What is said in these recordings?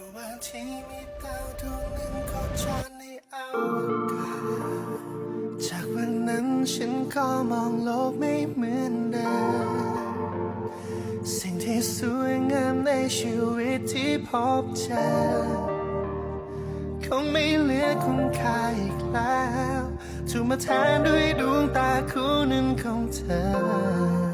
ระหว่างที่มีดาวดวงหนึ่งโคจรในอวกาศจากวันนั้นฉันก็มองโลกไม่เหมือนเดิมสิ่งที่สวยงามในชีวิตที่พบเจอคงไม่เหลือคุณค่าอีกแล้วถูกมาแทนด้วยดวงตาคู่หนึ่งของเธอ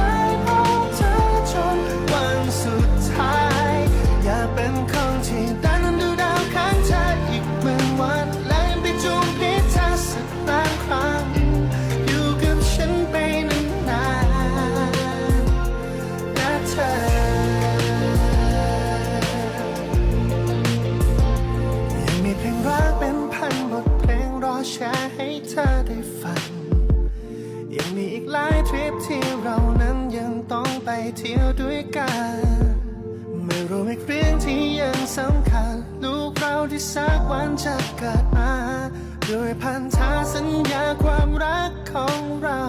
ริปที่เรานั้นยังต้องไปเที่ยวด้วยกันไม่รู้อีกเรื่องที่ยังสำคัญ ลูกเราที่สักวันจะเกิดมาด้วยพันธาสัญญาความรักของเรา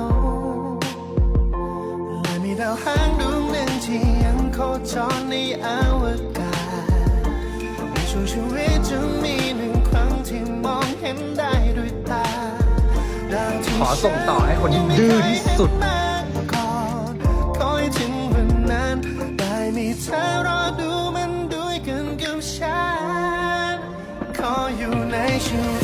และมีดาวหางดวงหนึ่งที่ยังโคจรในอวกาศในช่วงชีวิตจะมีหนึ่งครั้งที่มองเห็นได้ด้วยตาขอส่งต่อให้คนที่ดื้อที่สุด ใ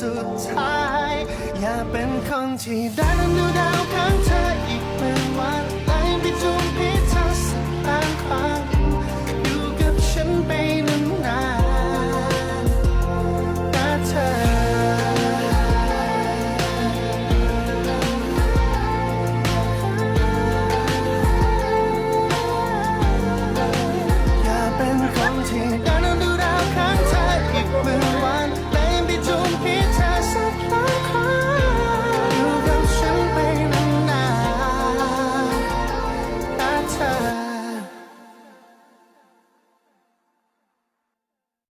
สุดท้าย อยาเป็นคนที่ได้นั่งดูดาวข้างเธออีกเป็นวันไล่ไปจูง